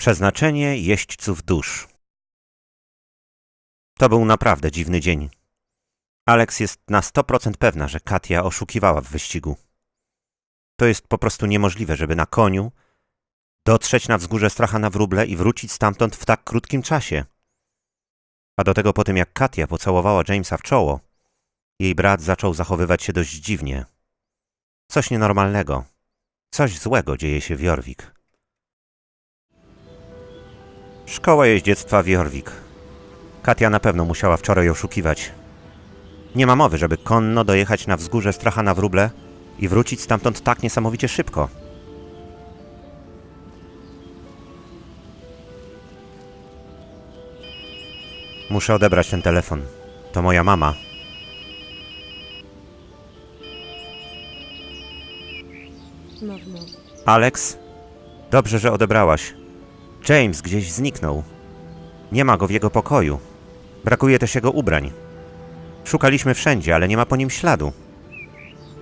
Przeznaczenie jeźdźców dusz. To był naprawdę dziwny dzień. Alex jest na 100% pewna, że Katia oszukiwała w wyścigu. To jest po prostu niemożliwe, żeby na koniu dotrzeć na wzgórze Stracha na wróble i wrócić stamtąd w tak krótkim czasie. A do tego po tym, jak Katia pocałowała Jamesa w czoło, jej brat zaczął zachowywać się dość dziwnie. Coś nienormalnego. Coś złego dzieje się w Jorvik. Szkoła jeździectwa w Jorvik. Katia na pewno musiała wczoraj oszukiwać. Nie ma mowy, żeby konno dojechać na wzgórze Stracha na wróble i wrócić stamtąd tak niesamowicie szybko. Muszę odebrać ten telefon. To moja mama. Alex? Dobrze, że odebrałaś. James gdzieś zniknął. Nie ma go w jego pokoju. Brakuje też jego ubrań. Szukaliśmy wszędzie, ale nie ma po nim śladu.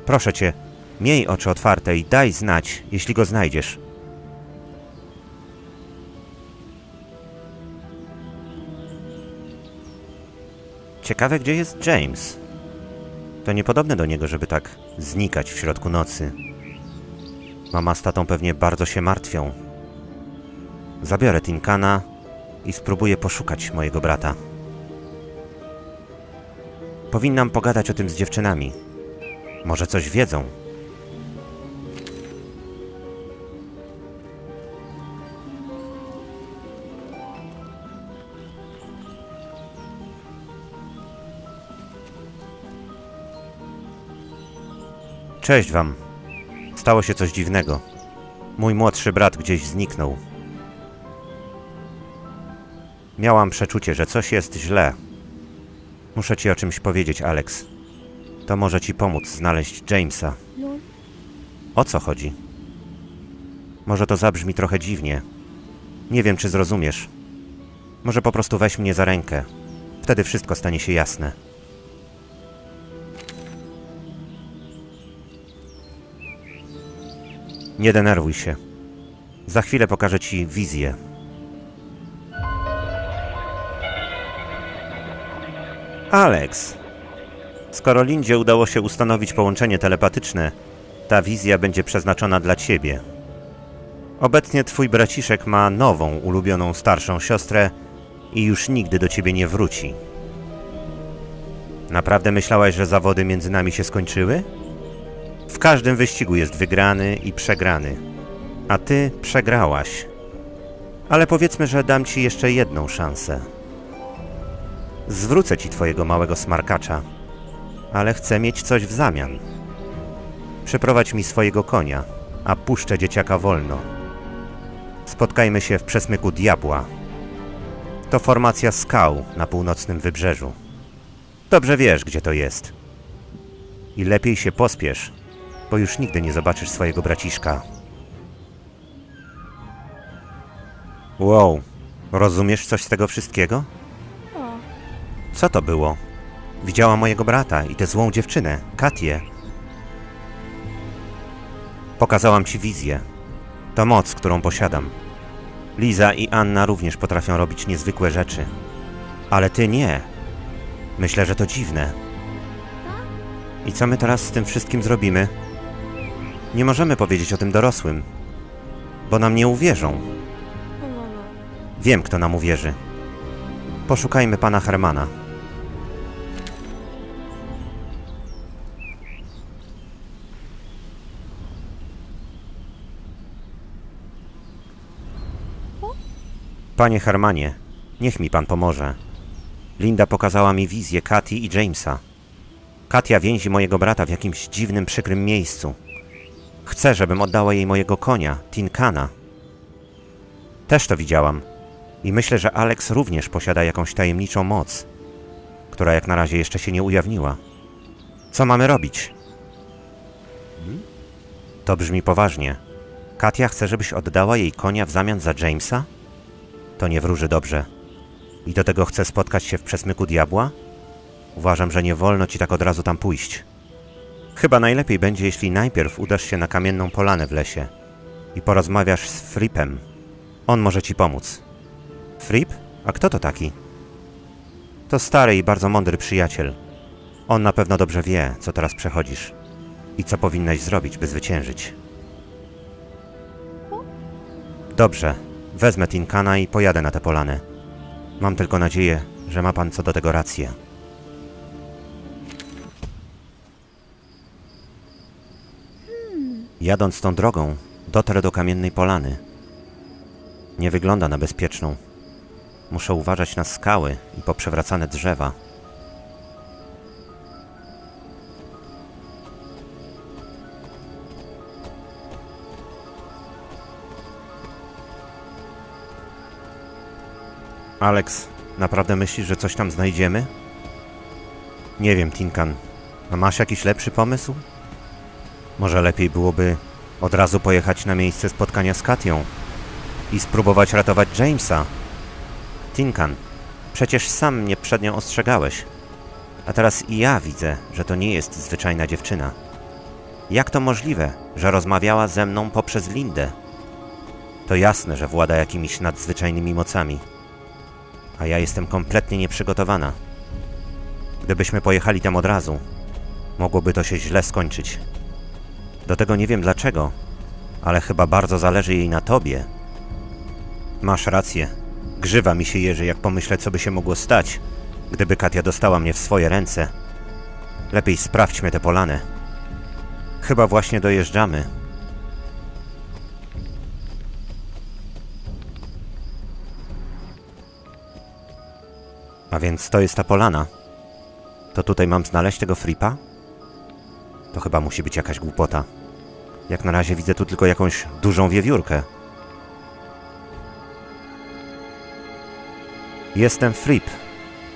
Proszę cię, miej oczy otwarte i daj znać, jeśli go znajdziesz. Ciekawe, gdzie jest James. To niepodobne do niego, żeby tak znikać w środku nocy. Mama z tatą pewnie bardzo się martwią. Zabiorę Tinkana i spróbuję poszukać mojego brata. Powinnam pogadać o tym z dziewczynami. Może coś wiedzą. Cześć wam. Stało się coś dziwnego. Mój młodszy brat gdzieś zniknął. Miałam przeczucie, że coś jest źle. Muszę ci o czymś powiedzieć, Alex. To może ci pomóc znaleźć Jamesa. no, O co chodzi? Może to zabrzmi trochę dziwnie. Nie wiem, czy zrozumiesz. Może po prostu weź mnie za rękę. Wtedy wszystko stanie się jasne. Nie denerwuj się. Za chwilę pokażę ci wizję. Alex, skoro Lindzie udało się ustanowić połączenie telepatyczne, ta wizja będzie przeznaczona dla ciebie. Obecnie twój braciszek ma nową, ulubioną starszą siostrę i już nigdy do ciebie nie wróci. Naprawdę myślałaś, że zawody między nami się skończyły? W każdym wyścigu jest wygrany i przegrany. A ty przegrałaś. Ale powiedzmy, że dam ci jeszcze jedną szansę. Zwrócę ci twojego małego smarkacza, ale chcę mieć coś w zamian. Przyprowadź mi swojego konia, a puszczę dzieciaka wolno. Spotkajmy się w przesmyku diabła. To formacja skał na północnym wybrzeżu. Dobrze wiesz, gdzie to jest. I lepiej się pospiesz, bo już nigdy nie zobaczysz swojego braciszka. Wow, rozumiesz coś z tego wszystkiego? Co to było? Widziała mojego brata i tę złą dziewczynę, Katię. Pokazałam ci wizję. To moc, którą posiadam. Liza i Anna również potrafią robić niezwykłe rzeczy. Ale ty nie. Myślę, że to dziwne. I co my teraz z tym wszystkim zrobimy? Nie możemy powiedzieć o tym dorosłym, bo nam nie uwierzą. Wiem, kto nam uwierzy. Poszukajmy pana Hermana. Panie Hermanie, niech mi pan pomoże. Linda pokazała mi wizję Katy i Jamesa. Katia więzi mojego brata w jakimś dziwnym, przykrym miejscu. Chce, żebym oddała jej mojego konia, Tinkana. Też to widziałam. I myślę, że Alex również posiada jakąś tajemniczą moc, która jak na razie jeszcze się nie ujawniła. Co mamy robić? To brzmi poważnie. Katia chce, żebyś oddała jej konia w zamian za Jamesa? To nie wróży dobrze. I do tego chce spotkać się w przesmyku diabła? Uważam, że nie wolno ci tak od razu tam pójść. Chyba najlepiej będzie, jeśli najpierw udasz się na kamienną polanę w lesie i porozmawiasz z Fripem, On może ci pomóc. Fripp? A kto to taki? To stary i bardzo mądry przyjaciel. On na pewno dobrze wie, co teraz przechodzisz i co powinnaś zrobić, by zwyciężyć. Dobrze, wezmę Tinkana i pojadę na tę polanę. Mam tylko nadzieję, że ma pan co do tego rację. Jadąc tą drogą, dotrę do kamiennej polany. Nie wygląda na bezpieczną. Muszę uważać na skały i poprzewracane drzewa. Alex, naprawdę myślisz, że coś tam znajdziemy? Nie wiem, Tinkan. A masz jakiś lepszy pomysł? Może lepiej byłoby od razu pojechać na miejsce spotkania z Katią i spróbować ratować Jamesa. Tinkan, przecież sam mnie przed nią ostrzegałeś. A teraz i ja widzę, że to nie jest zwyczajna dziewczyna. Jak to możliwe, że rozmawiała ze mną poprzez Lindę? To jasne, że włada jakimiś nadzwyczajnymi mocami. A ja jestem kompletnie nieprzygotowana. Gdybyśmy pojechali tam od razu, mogłoby to się źle skończyć. Do tego nie wiem dlaczego, ale chyba bardzo zależy jej na tobie. Masz rację. Grzywa mi się jeży, jak pomyślę, co by się mogło stać, gdyby Katia dostała mnie w swoje ręce. Lepiej sprawdźmy tę polanę. Chyba właśnie dojeżdżamy. A więc to jest ta polana. To tutaj mam znaleźć tego fripa? To chyba musi być jakaś głupota. Jak na razie widzę tu tylko jakąś dużą wiewiórkę. Jestem Fripp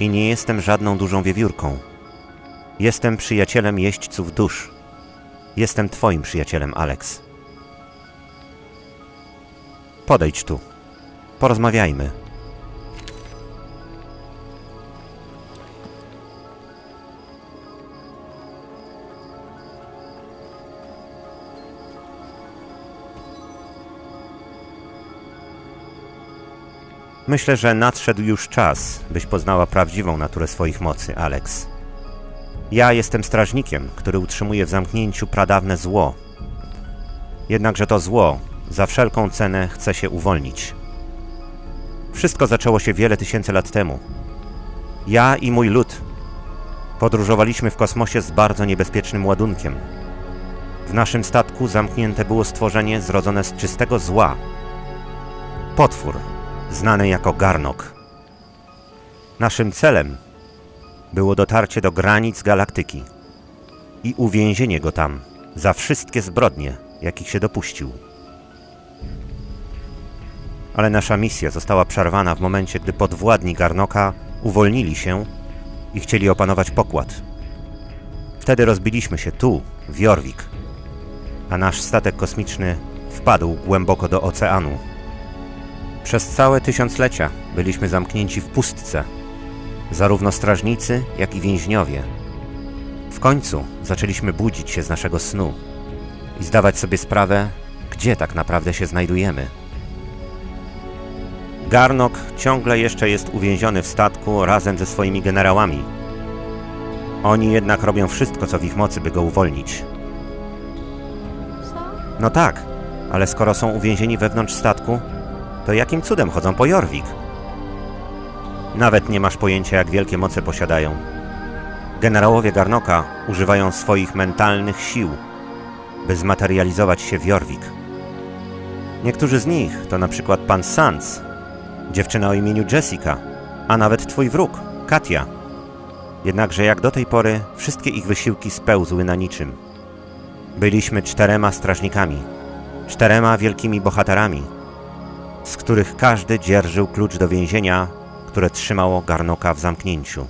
i nie jestem żadną dużą wiewiórką. Jestem przyjacielem jeźdźców dusz. Jestem twoim przyjacielem, Alex. Podejdź tu. Porozmawiajmy. Myślę, że nadszedł już czas, byś poznała prawdziwą naturę swoich mocy, Alex. Ja jestem strażnikiem, który utrzymuje w zamknięciu pradawne zło. Jednakże to zło za wszelką cenę chce się uwolnić. Wszystko zaczęło się wiele tysięcy lat temu. Ja i mój lud podróżowaliśmy w kosmosie z bardzo niebezpiecznym ładunkiem. W naszym statku zamknięte było stworzenie zrodzone z czystego zła. Potwór, znany jako Garnok. Naszym celem było dotarcie do granic galaktyki i uwięzienie go tam za wszystkie zbrodnie, jakich się dopuścił. Ale nasza misja została przerwana w momencie, gdy podwładni Garnoka uwolnili się i chcieli opanować pokład. Wtedy rozbiliśmy się tu, w Jorvik, a nasz statek kosmiczny wpadł głęboko do oceanu. Przez całe tysiąclecia byliśmy zamknięci w pustce, zarówno strażnicy, jak i więźniowie. W końcu zaczęliśmy budzić się z naszego snu i zdawać sobie sprawę, gdzie tak naprawdę się znajdujemy. Garnok ciągle jeszcze jest uwięziony w statku razem ze swoimi generałami. Oni jednak robią wszystko, co w ich mocy, by go uwolnić. No tak, ale skoro są uwięzieni wewnątrz statku, to jakim cudem chodzą po Jorvik? Nawet nie masz pojęcia, jak wielkie moce posiadają. Generałowie Garnoka używają swoich mentalnych sił, by zmaterializować się w Jorvik. Niektórzy z nich to na przykład pan Sands, dziewczyna o imieniu Jessica, a nawet twój wróg, Katia. Jednakże jak do tej pory wszystkie ich wysiłki spełzły na niczym. Byliśmy czterema strażnikami, czterema wielkimi bohaterami, z których każdy dzierżył klucz do więzienia, które trzymało Garnoka w zamknięciu.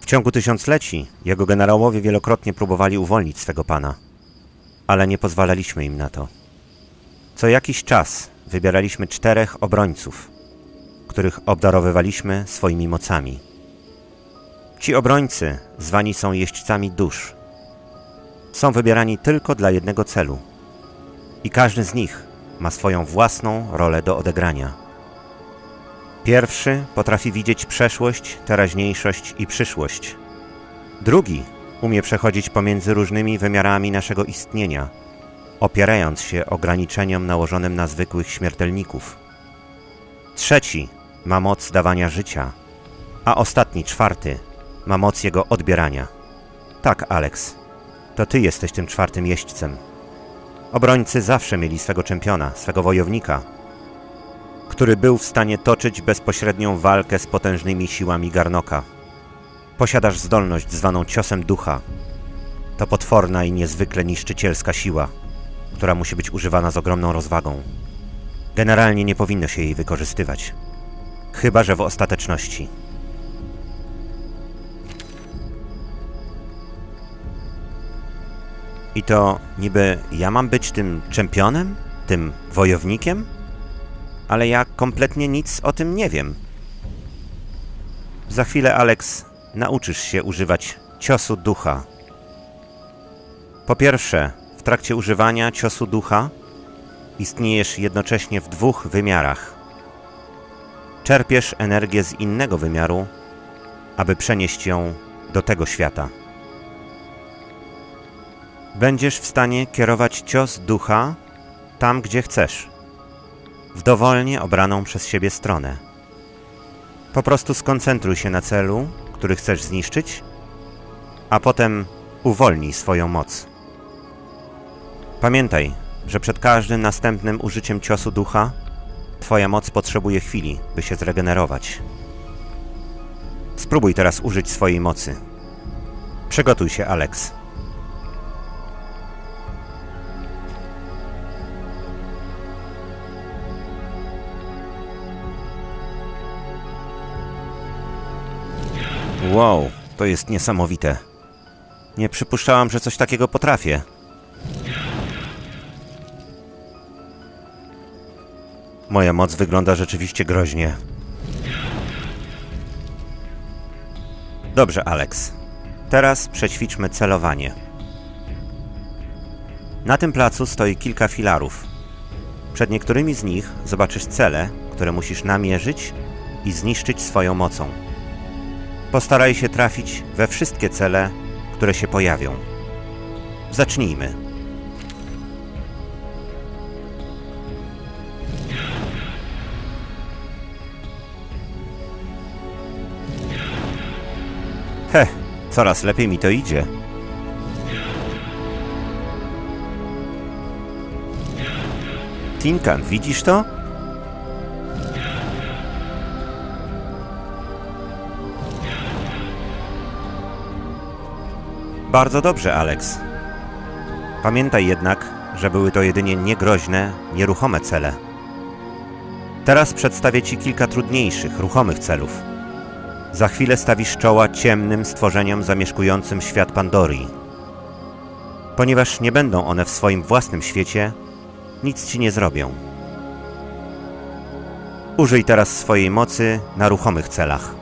W ciągu tysiącleci jego generałowie wielokrotnie próbowali uwolnić swego pana, ale nie pozwalaliśmy im na to. Co jakiś czas wybieraliśmy czterech obrońców, których obdarowywaliśmy swoimi mocami. Ci obrońcy zwani są jeźdźcami dusz. Są wybierani tylko dla jednego celu. I każdy z nich ma swoją własną rolę do odegrania. Pierwszy potrafi widzieć przeszłość, teraźniejszość i przyszłość. Drugi umie przechodzić pomiędzy różnymi wymiarami naszego istnienia, opierając się ograniczeniom nałożonym na zwykłych śmiertelników. Trzeci ma moc dawania życia, a ostatni, czwarty, ma moc jego odbierania. Tak, Alex, to ty jesteś tym czwartym jeźdźcem. Obrońcy zawsze mieli swego czempiona, swego wojownika, który był w stanie toczyć bezpośrednią walkę z potężnymi siłami Garnoka. Posiadasz zdolność zwaną ciosem ducha. To potworna i niezwykle niszczycielska siła, która musi być używana z ogromną rozwagą. Generalnie nie powinno się jej wykorzystywać. Chyba, że w ostateczności. I to niby ja mam być tym czempionem? Tym wojownikiem? Ale ja kompletnie nic o tym nie wiem. Za chwilę, Alex, nauczysz się używać ciosu ducha. Po pierwsze, w trakcie używania ciosu ducha istniejesz jednocześnie w dwóch wymiarach. Czerpiesz energię z innego wymiaru, aby przenieść ją do tego świata. Będziesz w stanie kierować cios ducha tam, gdzie chcesz, w dowolnie obraną przez siebie stronę. Po prostu skoncentruj się na celu, który chcesz zniszczyć, a potem uwolnij swoją moc. Pamiętaj, że przed każdym następnym użyciem ciosu ducha Twoja moc potrzebuje chwili, by się zregenerować. Spróbuj teraz użyć swojej mocy. Przygotuj się, Alex. Wow, to jest niesamowite. Nie przypuszczałam, że coś takiego potrafię. Moja moc wygląda rzeczywiście groźnie. Dobrze, Alex. Teraz przećwiczmy celowanie. Na tym placu stoi kilka filarów. Przed niektórymi z nich zobaczysz cele, które musisz namierzyć i zniszczyć swoją mocą. Postaraj się trafić we wszystkie cele, które się pojawią. Zacznijmy. He, coraz lepiej mi to idzie. Tinkan, widzisz to? Bardzo dobrze, Alex. Pamiętaj jednak, że były to jedynie niegroźne, nieruchome cele. Teraz przedstawię Ci kilka trudniejszych, ruchomych celów. Za chwilę stawisz czoła ciemnym stworzeniom zamieszkującym świat Pandorii. Ponieważ nie będą one w swoim własnym świecie, nic ci nie zrobią. Użyj teraz swojej mocy na ruchomych celach.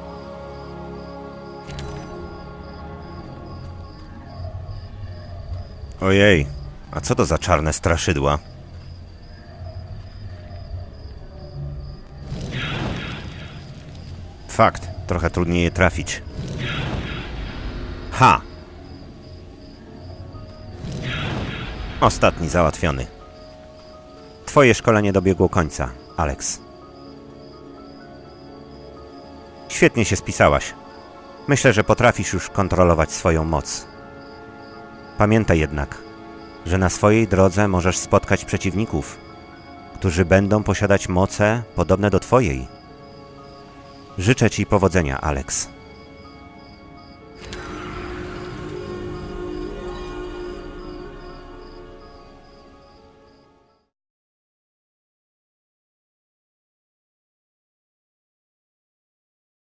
Ojej, a co to za czarne straszydła? Fakt, trochę trudniej je trafić. Ha! Ostatni załatwiony. Twoje szkolenie dobiegło końca, Alex. Świetnie się spisałaś. Myślę, że potrafisz już kontrolować swoją moc. Pamiętaj jednak, że na swojej drodze możesz spotkać przeciwników, którzy będą posiadać moce podobne do Twojej. Życzę Ci powodzenia, Alex.